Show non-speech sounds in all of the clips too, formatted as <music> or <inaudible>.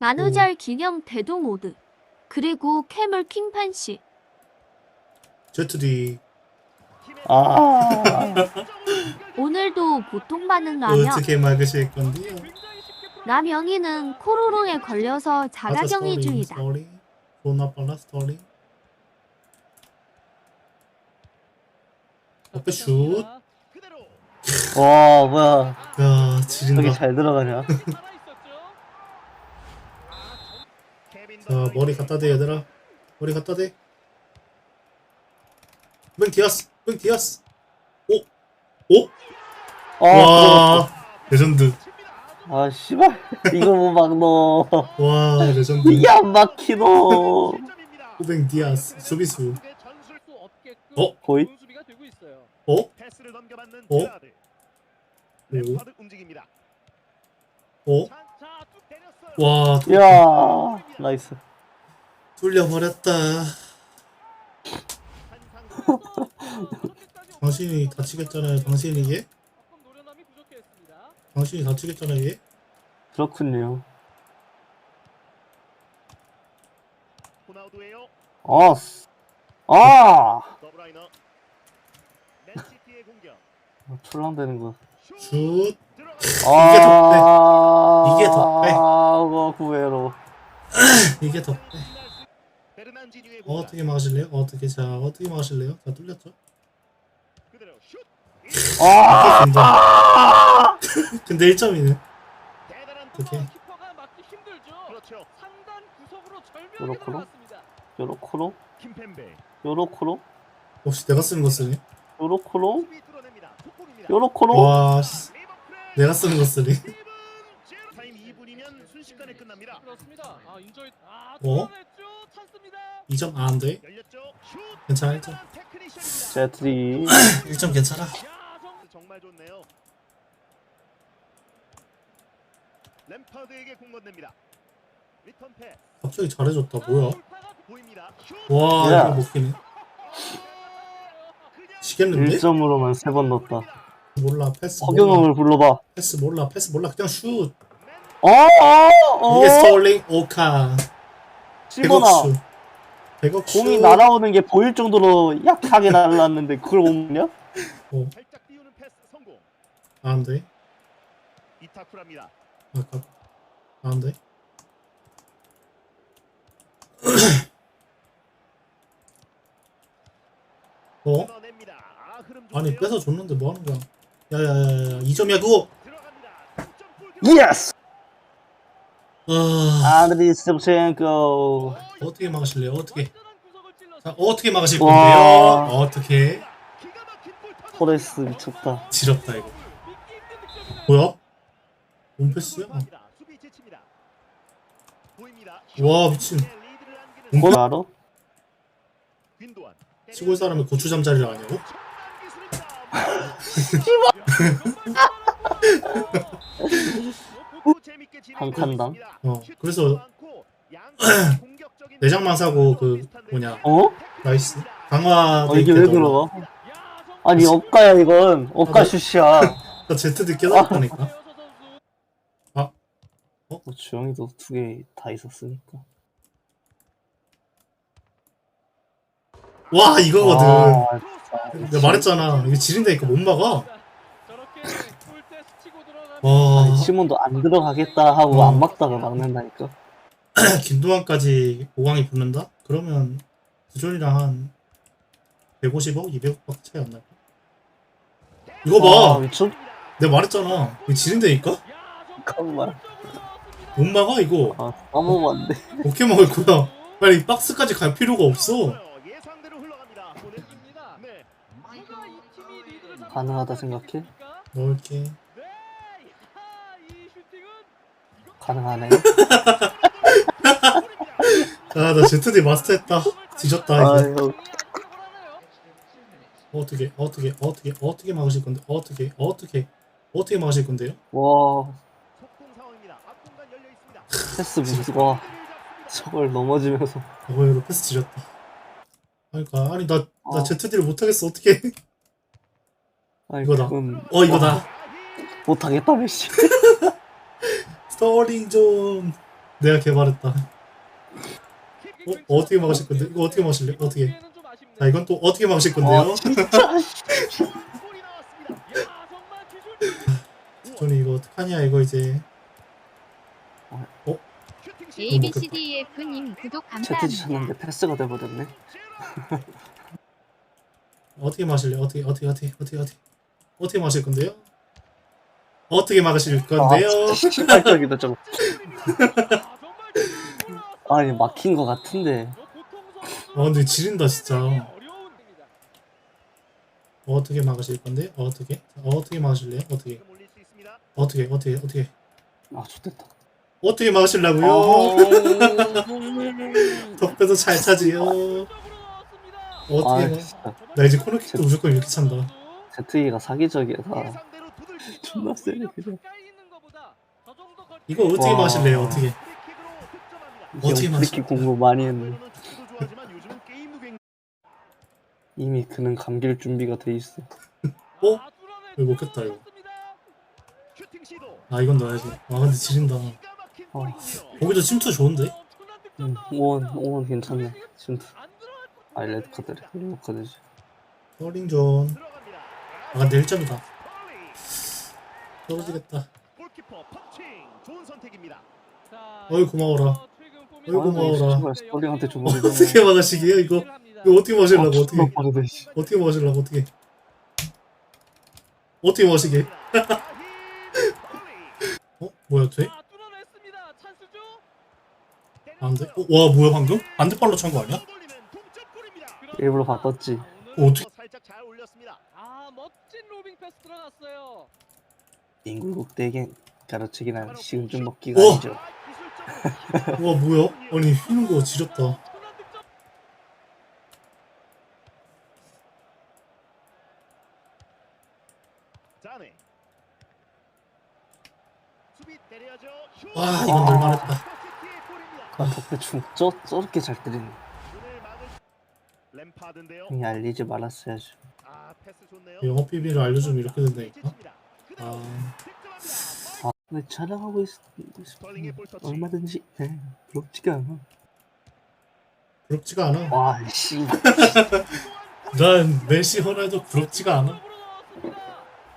만우절 기념 대도 모드. 그리고 캐물 킹판시. 제트디 아, 오늘도 고통받는다며 <laughs> 어떻게 막으실 건데요? 남영희는 코로나에 걸려서 자가격리 중이다. 스토리 존나 빨라 스토리 앞에 슛. 와, 뭐야. 야 지린다 저기 잘 들어가냐. <laughs> 자 머리 갖다 대 얘들아 머리 갖다 대맹 디아스 맹 디아스 오? 오? 아, 와 레전드. 아, 씨발. 이걸 못막 넣어. <laughs> 와 레전드 이게 안 막히노. 호뱅 디아스 수비수 어? 거의? 어? 어? 그리고. 어? 와또 이야, 나이스. 뚫려버렸다 한상수. <laughs> 당신이 다치겠잖아요 당신이? 조금 노련함이 부족했습니다. 당신이 다치겠잖아요 얘? 그렇군요. 호나우두예요. 아, 쓰- 아! 더블라이너. 맨시티의 공격. 출렁대는 거. 슛. 아, 이게 더 빼. 아, 구회로. 이게 더 베르난지뉴의 어. 어떻게 막으실래요? 어떻게 자 어떻게 막으실래요? 자 뚫렸죠? 그대로 슛. 아! 된다 <laughs> 근데 1점이네 대단한 오케이. 요로코로? 김펜베. 요로코로? 혹시 내가 쓰는 거 쓰니? 속공입니다. 요로코로? 와 씨, 내가 쓰는 거 쓰니? <laughs> 스티븐 제로. 타임 2분이면 순식간에 끝납니다. 그렇습니다. 아, 인조이 아, 어? 뚫어냈죠. 찬스입니다. 2점 아, 안 돼 열렸죠. 슛. 괜찮아 1점 대단한 테크니션입니다. 제트리. <clears throat> 1점 괜찮아 야, 정 정말 좋네요. 램파드에게 공 건넵니다. 리턴 패스. 갑자기 잘해줬다 뭐야 돌파가 보입니다. 슛. 와 야. 이거 먹히네 시겠는데? 1점으로만 세번 넣었다. 몰라 패스 몰라 허경영을 불러봐. 패스 몰라 패스 몰라 그냥 슛 어, 어, 어. 이게 스톨링 오카 씹어나. 백억슛 백억슛 공이 날아오는 게 보일 정도로 약하게 날랐는데 그걸 못 먹냐? 살짝 띄우는 패스 성공. 아, 안돼 이타쿠라입니다. 아까 안 돼 <clears throat> 어? 끊어냅니다. 아, 흐름 아니 좋네요. 뺏어 줬는데 뭐 하는 거야 야야야야 2점이야 그거 들어갑니다. 득점 골 예스! 아 아드리 스텝첸코. 어떻게 막으실래요 어떻게 자 어떻게 막으실 와. 건데요 어떻게. 토레스 미쳤다. 지렸다 이거. 뭐야? 몸패스야? 와, 미친. 뭘 알아? 시골 사람이 고추 잠 자리를 아냐고? <laughs> <laughs> <laughs> 한 칸당? 어, 그래서 <clears throat> 내장만 사고 그 뭐냐? 어? 나이스. 강화 어, 이게 왜 들어가? 아니, 억가야, 이건. 억가 슛이야. 나 제트도 깨달았다니까. 선수 어, 주영이도 두 개 다 있었으니까. 와 이거거든. 아, 내가 말했잖아. 이거 지린다니까 못 막아 저렇게 골대 스치고 들어가면 와 아니, 시몬도 안 들어가겠다 하고 어. 안 막다가 막는다니까. <clears throat> 김도환까지 5강이 붙는다? 그러면 구존이랑 한 150억? 200억밖에 차이 안 날까? 이거 아, 봐 미쳤? 내가 말했잖아 이거 지린다니까? 잠깐만. 못 막아 이거 아, 까먹었네. 어떻게 막을 거야 아니 박스까지 갈 필요가 없어 가능하다 수 생각해? 넣을게 가능하네. 아나 ZD 마스터했다 뒤졌다 아유, 어떻게 어떻게 어떻게 어떻게 막으실 건데 어떻게 어떻게 어떻게 막으실 건데요? 와. 패스 미스, 와, 저걸 넘어지면서. 어이로 패스 지렸다 그러니까 아니 나나 어. ZD를 못하겠어 어떻게 아니, 이거다. 그건 어 이거다 못하겠다, 메시. 스토링 좀 내가 개발했다. 어, 어떻게 막으실 건데? 이거 어떻게 막으실래? 어떻게? 자, 이건 또 어떻게 막으실 건데요? 아 존이 이거 어떡하냐 이거 이제. 슈팅 시 ABCDEF님 구독 감사합니다. 쳤는데 패스가 돼버렸네 <laughs> 어떻게 마실래? 어떻게 어떻게 어떻게 어떻게 어떻게 어떻게 마실 건데요? 어떻게 막으실 건데요? 아 진짜 시발적이다 정말 기술 나왔어. 아니 막힌 거 같은데 아 근데 지린다 진짜. 어떻게 막으실 건데? 어떻게? 자, 어떻게 막으실래요? 어떻게? 어떻게? 어떻게? 어떻게? 아 좋됐다 어떻게 막으시려고요? 아 <laughs> 덕배도 잘 차지요. 어떻게? 아 막... 진짜 나 이제 코너킥도 무조건 이렇게 찬다. 제트기가 사기적이야 다 예상대로 두들기죠. <laughs> 존나 세네 그냥 이거 어떻게 와. 마실래요? 어떻게? 어떻게? 프리킥 공부 많이 했네 굉장히 이미 그는 감길 준비가 돼 있어 어? 아, 뚫어내- 이거 먹겠다, 이거. 아 이건 넣어야지. 아 근데 지린다. 막힌 어. 거기도 침투 좋은데? 응. 오원 오원 괜찮네 들어갈 아 레드 카드래 레드 카드지. 들어갑니다. 아 근데 1점이다. 떨어지겠다. 골키퍼 펀칭 좋은 선택입니다. 자, 어이, 고마워라. 어이, 고마워라. 스톨링한테 줘버리네 어떻게 막으시게요 <laughs> 이거? 이거 어떻게 마실라고 아, 어떻게? 어떻게 마실라고 어떻게? 어떻게 마시게? <laughs> 어? 뭐야 돼? 안 돼? 어, 와 뭐야 방금? 반대발로 찬 거 아니야? 일부러 바꿨지 어, 어떻게? 살짝 잘 올렸습니다. 아, 멋진 로빙 패스 들어갔어요. 인구국 대갱 가르치긴 한 지금 좀 먹기가 우와. 아니죠 <laughs> 와 뭐야? 아니 휘는 거 지렸다. 와 이건 놀만했다. 스코시티의 골입니다. 아 덕배 중저 저렇게 잘 때리네 램파드인데요. 형이 알리지 말았어야지 아 패스 좋네요. 영업 비밀을 알려주면 이렇게 된다니까. 아 득점합니다. 아 근데 자랑하고 있, 터치. 얼마든지 네, 부럽지가 않아 부럽지가 않아. 와 씨 <laughs> 난 메시 호날두 부럽지가 않아.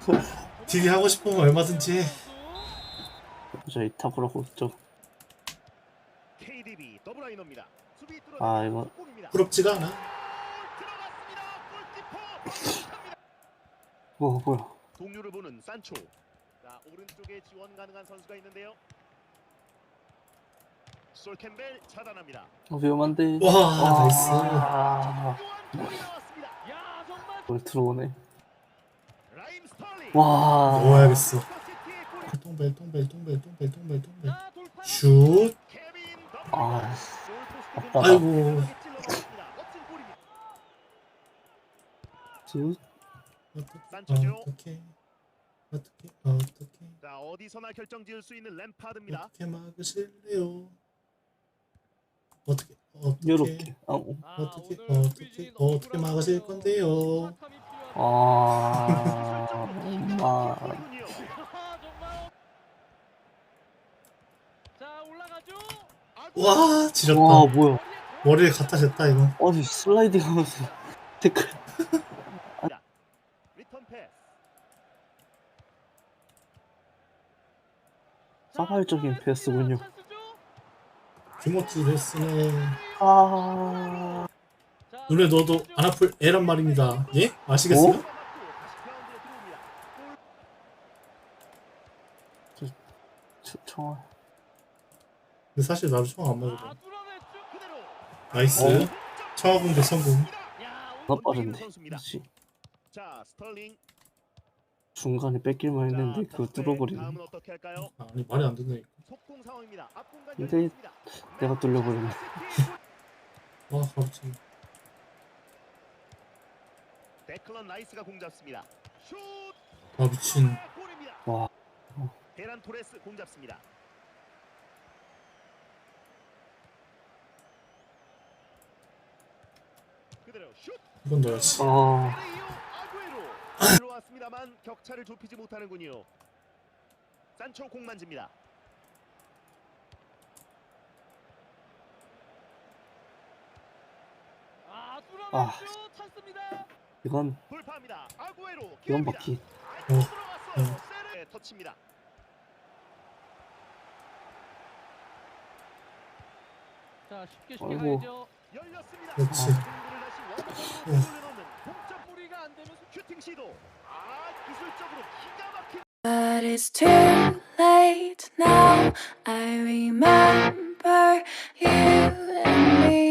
<laughs> 딜이 하고 싶으면 얼마든지 해. 저희 탑으로 좀 KDB 더블 라이너입니다. 수비 뚫어. 아, 이거-. 부럽지가 않아. 들어갔습니다. 골키퍼. 뭐 뭐야 동료를 보는 산초. 자 오른쪽에 지원 가능한 선수가 있는데요. 솔 캠벨 차단합니다. 어, 위험한데 와 나이스. 아, 정말 뭘 들어오네. 와 골. 똥벨 똥벨 똥벨 똥벨 똥벨. 자, 돌파. 슛. 아. 아깝다. 아이고. 찔 산초죠. 어떻게 어떻게 어떻게 자 어디서나 결정 지을 수 있는 램파드입니다. 어떻게 막으실래요? 어떻게 어떻게 요렇게 아, 어. 아, 어떻게, 오늘 어떻게, 수비진 어떻게 너무 막으실. 건데요? 아. 아. 와 지렸다 와 뭐야 머리를 갖다 댔다 이거 아니 슬라이딩 하면서 <laughs> 태클 리턴 패스. 싸발적인 패스군요. 김호티 레슨에 아 눈에 넣어도 안 아플 애란 말입니다 예? 아시겠어요? 어? 저, 청아 근데 사실 나도 청아 안 아. 나이스 어? 청아 공격 성공 야, 나 오늘 빠른데 선수입니다. 그렇지 자 스털링. 중간에 뺏길만 했는데 자, 그거. 뚫어버리네 다음은 어떻게 할까요? 아니 말이 안 되네 속공 상황입니다. 앞 공간 근데 열렸습니다. 내가 뚫려버리네 와 가르치 <laughs> 데클런 라이스가 공 잡습니다. 슛! 아 미친 골입니다. 와 베란 토레스 공 잡습니다. 그대로 슛! 이건 넣어야지 아, 나왔습니다만 격차를 좁히지 못하는군요. 산초 공 만집니다. 아, 아 이건 이건 먹기. 오. 음. 네, 네 터치입니다. 자 쉽게 쉽게 아이고. 가야죠. 열렸습니다. 그렇지. 아. But it's too late now. I remember you and me.